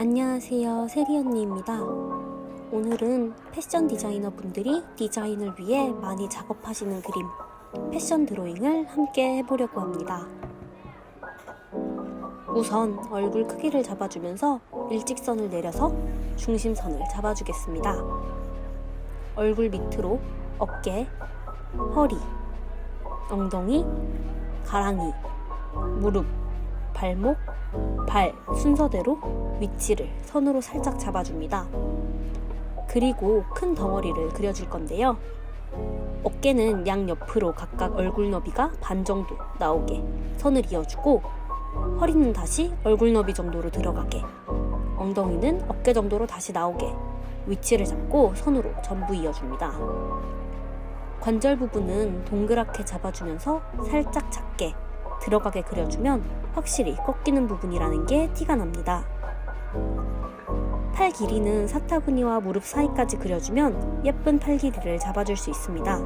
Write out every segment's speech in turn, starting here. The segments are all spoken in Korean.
안녕하세요. 세리 언니입니다. 오늘은 패션 디자이너 분들이 디자인을 위해 많이 작업하시는 그림, 패션 드로잉을 함께 해보려고 합니다. 우선 얼굴 크기를 잡아주면서 일직선을 내려서 중심선을 잡아주겠습니다. 얼굴 밑으로 어깨, 허리, 엉덩이, 가랑이, 무릎, 발목, 발 순서대로 위치를 선으로 살짝 잡아줍니다. 그리고 큰 덩어리를 그려줄 건데요. 어깨는 양옆으로 각각 얼굴 너비가 반 정도 나오게 선을 이어주고 허리는 다시 얼굴 너비 정도로 들어가게 엉덩이는 어깨 정도로 다시 나오게 위치를 잡고 선으로 전부 이어줍니다. 관절 부분은 동그랗게 잡아주면서 살짝 작게 들어가게 그려주면 확실히 꺾이는 부분이라는 게 티가 납니다. 팔 길이는 사타구니와 무릎 사이까지 그려주면 예쁜 팔 길이를 잡아줄 수 있습니다.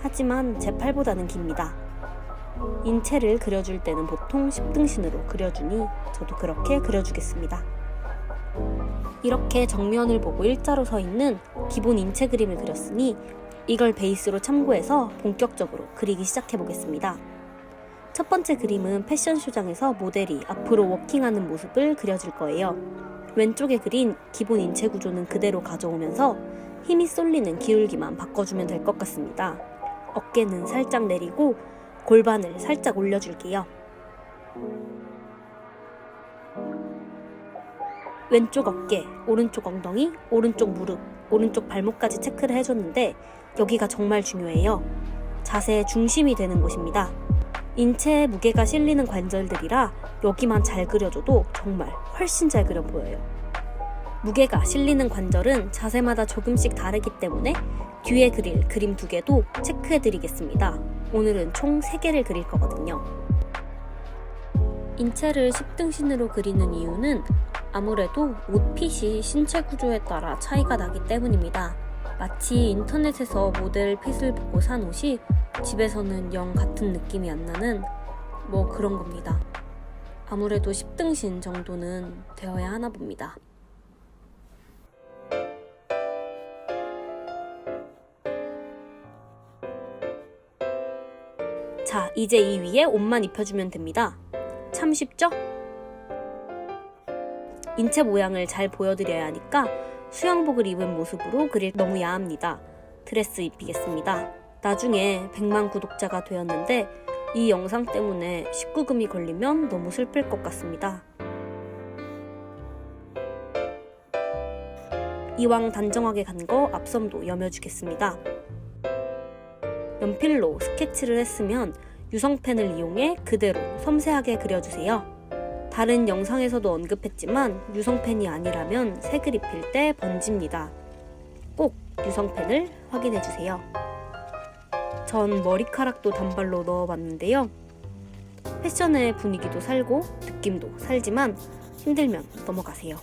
하지만 제 팔보다는 깁니다. 인체를 그려줄 때는 보통 10등신으로 그려주니 저도 그렇게 그려주겠습니다. 이렇게 정면을 보고 일자로 서 있는 기본 인체 그림을 그렸으니 이걸 베이스로 참고해서 본격적으로 그리기 시작해 보겠습니다. 첫 번째 그림은 패션쇼장에서 모델이 앞으로 워킹하는 모습을 그려줄 거예요. 왼쪽에 그린 기본 인체 구조는 그대로 가져오면서 힘이 쏠리는 기울기만 바꿔주면 될 것 같습니다. 어깨는 살짝 내리고 골반을 살짝 올려줄게요. 왼쪽 어깨, 오른쪽 엉덩이, 오른쪽 무릎, 오른쪽 발목까지 체크를 해줬는데 여기가 정말 중요해요. 자세의 중심이 되는 곳입니다. 인체에 무게가 실리는 관절들이라 여기만 잘 그려줘도 정말 훨씬 잘 그려 보여요. 무게가 실리는 관절은 자세마다 조금씩 다르기 때문에 뒤에 그릴 그림 두 개도 체크해 드리겠습니다. 오늘은 총 3개를 그릴 거거든요. 인체를 10등신으로 그리는 이유는 아무래도 옷핏이 신체 구조에 따라 차이가 나기 때문입니다. 마치 인터넷에서 모델 핏을 보고 산 옷이 집에서는 영 같은 느낌이 안 나는 뭐 그런 겁니다. 아무래도 10등신 정도는 되어야 하나 봅니다. 자, 이제 이 위에 옷만 입혀주면 됩니다. 참 쉽죠? 인체 모양을 잘 보여드려야 하니까 수영복을 입은 모습으로 그릴 너무 야합니다. 드레스 입히겠습니다. 나중에 100만 구독자가 되었는데 이 영상 때문에 19금이 걸리면 너무 슬플 것 같습니다. 이왕 단정하게 간 거 앞섬도 여며주겠습니다. 연필로 스케치를 했으면 유성펜을 이용해 그대로 섬세하게 그려주세요. 다른 영상에서도 언급했지만 유성펜이 아니라면 색을 입힐 때 번집니다. 꼭 유성펜을 확인해주세요. 전 머리카락도 단발로 넣어봤는데요. 패션의 분위기도 살고 느낌도 살지만 힘들면 넘어가세요.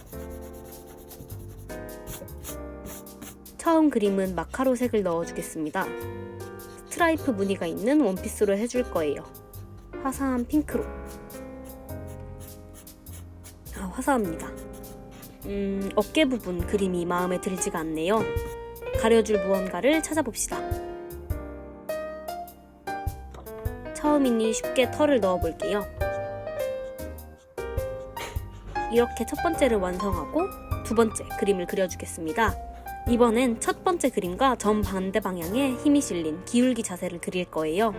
처음 그림은 마카로 색을 넣어주겠습니다. 스트라이프 무늬가 있는 원피스로 해줄 거예요. 화사한 핑크로. 아, 화사합니다. 음, 어깨 부분 그림이 마음에 들지가 않네요. 가려줄 무언가를 찾아봅시다. 처음이니 쉽게 털을 넣어볼게요. 이렇게 첫 번째를 완성하고 두 번째 그림을 그려주겠습니다. 이번엔 첫 번째 그림과 정반대 방향에 힘이 실린 기울기 자세를 그릴 거예요.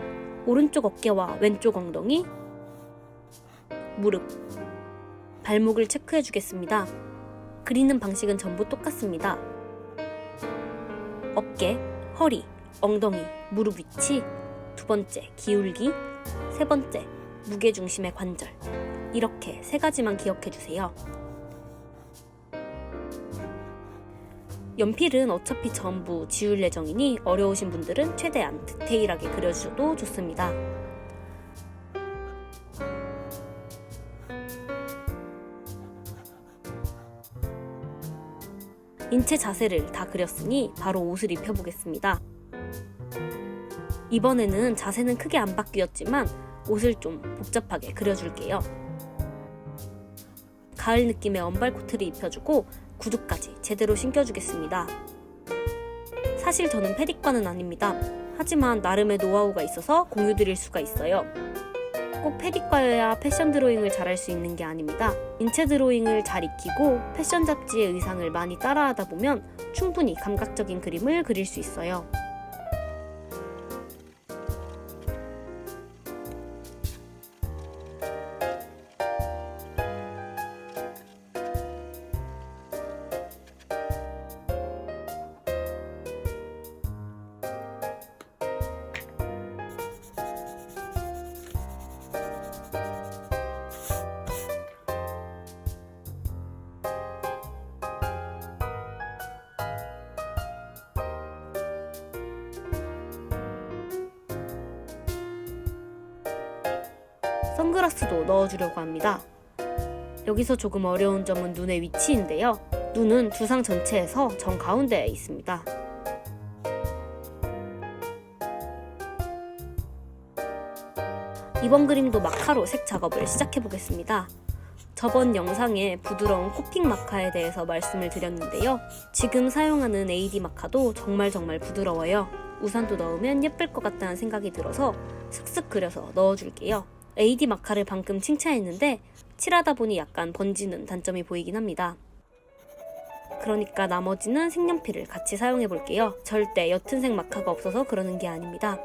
오른쪽 어깨와 왼쪽 엉덩이, 무릎, 발목을 체크해 주겠습니다. 그리는 방식은 전부 똑같습니다. 어깨, 허리, 엉덩이, 무릎 위치, 두 번째 기울기, 세 번째 무게 중심의 관절. 이렇게 세 가지만 기억해 주세요. 연필은 어차피 전부 지울 예정이니 어려우신 분들은 최대한 디테일하게 그려주셔도 좋습니다. 인체 자세를 다 그렸으니 바로 옷을 입혀보겠습니다. 이번에는 자세는 크게 안 바뀌었지만 옷을 좀 복잡하게 그려줄게요. 가을 느낌의 언발 코트를 입혀주고 구두까지 제대로 신겨주겠습니다. 사실 저는 패디과는 아닙니다. 하지만 나름의 노하우가 있어서 공유드릴 수가 있어요. 꼭 패디과여야 패션 드로잉을 잘할 수 있는 게 아닙니다. 인체 드로잉을 잘 익히고 패션 잡지의 의상을 많이 따라하다 보면 충분히 감각적인 그림을 그릴 수 있어요. 선글라스도 넣어주려고 합니다. 여기서 조금 어려운 점은 눈의 위치인데요. 눈은 두상 전체에서 정 가운데에 있습니다. 이번 그림도 마카로 색 작업을 시작해 보겠습니다. 저번 영상에 부드러운 코핑 마카에 대해서 말씀을 드렸는데요. 지금 사용하는 AD 마카도 정말 정말 부드러워요. 우산도 넣으면 예쁠 것 같다는 생각이 들어서 슥슥 그려서 넣어줄게요. AD 마카를 방금 칭찬했는데 칠하다 보니 약간 번지는 단점이 보이긴 합니다. 그러니까 나머지는 색연필을 같이 사용해 볼게요. 절대 옅은 색 마카가 없어서 그러는 게 아닙니다.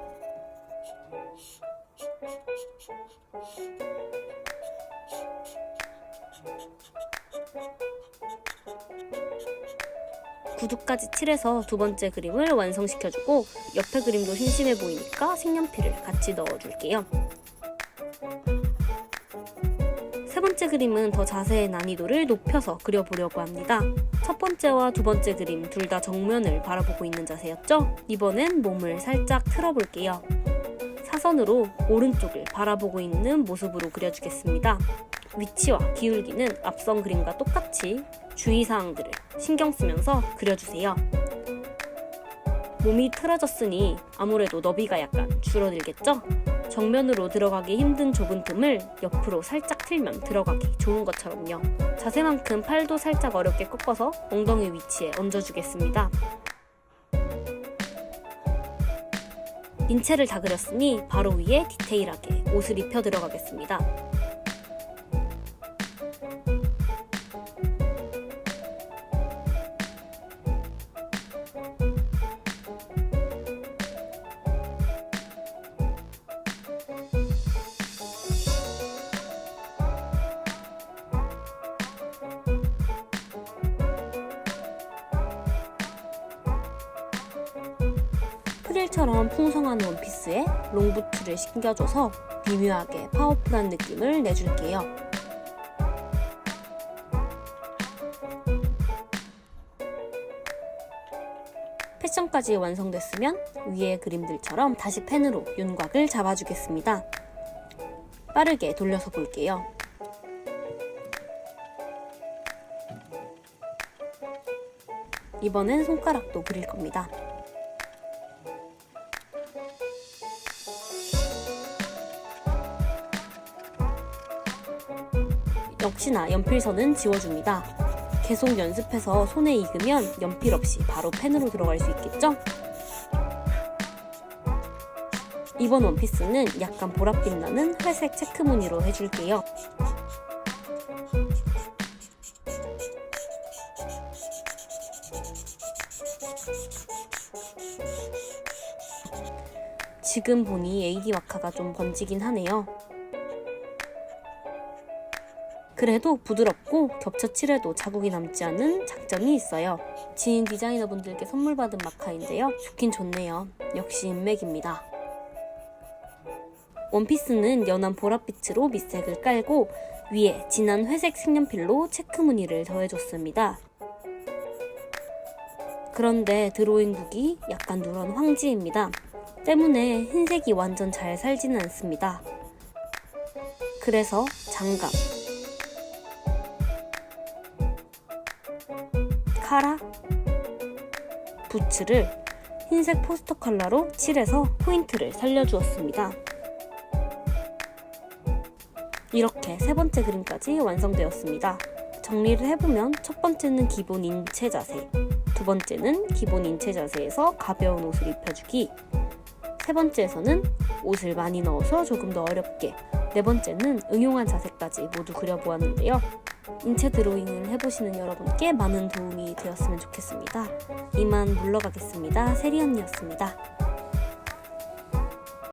구두까지 칠해서 두 번째 그림을 완성시켜주고 옆에 그림도 심심해 보이니까 색연필을 같이 넣어줄게요. 세 번째 그림은 더 자세의 난이도를 높여서 그려보려고 합니다. 첫 번째와 두 번째 그림 둘 다 정면을 바라보고 있는 자세였죠? 이번엔 몸을 살짝 틀어볼게요. 사선으로 오른쪽을 바라보고 있는 모습으로 그려주겠습니다. 위치와 기울기는 앞선 그림과 똑같이 주의사항들을 신경 쓰면서 그려주세요. 몸이 틀어졌으니 아무래도 너비가 약간 줄어들겠죠? 정면으로 들어가기 힘든 좁은 틈을 옆으로 살짝 틀면 들어가기 좋은 것처럼요. 자세만큼 팔도 살짝 어렵게 꺾어서 엉덩이 위치에 얹어주겠습니다. 인체를 다 그렸으니 바로 위에 디테일하게 옷을 입혀 들어가겠습니다. 프릴처럼 풍성한 원피스에 롱부츠를 신겨줘서 미묘하게 파워풀한 느낌을 내줄게요. 패션까지 완성됐으면 위의 그림들처럼 다시 펜으로 윤곽을 잡아주겠습니다. 빠르게 돌려서 볼게요. 이번엔 손가락도 그릴 겁니다. 역시나 연필선은 지워줍니다. 계속 연습해서 손에 익으면 연필 없이 바로 펜으로 들어갈 수 있겠죠? 이번 원피스는 약간 보랏빛 나는 회색 체크 무늬로 해줄게요. 지금 보니 AD 마카가 좀 번지긴 하네요. 그래도 부드럽고 겹쳐 칠해도 자국이 남지 않은 장점이 있어요. 지인 디자이너분들께 선물 받은 마카인데요. 좋긴 좋네요. 역시 인맥입니다. 원피스는 연한 보랏빛으로 밑색을 깔고 위에 진한 회색 색연필로 체크 무늬를 더해줬습니다. 그런데 드로잉북이 약간 누런 황지입니다. 때문에 흰색이 완전 잘 살지는 않습니다. 그래서 장갑, 카라, 부츠를 흰색 포스터 컬러로 칠해서 포인트를 살려주었습니다. 이렇게 세 번째 그림까지 완성되었습니다. 정리를 해보면 첫 번째는 기본 인체 자세, 두 번째는 기본 인체 자세에서 가벼운 옷을 입혀주기, 세 번째에서는 옷을 많이 넣어서 조금 더 어렵게, 네 번째는 응용한 자세까지 모두 그려보았는데요. 인체 드로잉을 해보시는 여러분께 많은 도움이 되었으면 좋겠습니다. 이만 물러가겠습니다. 세리 언니였습니다.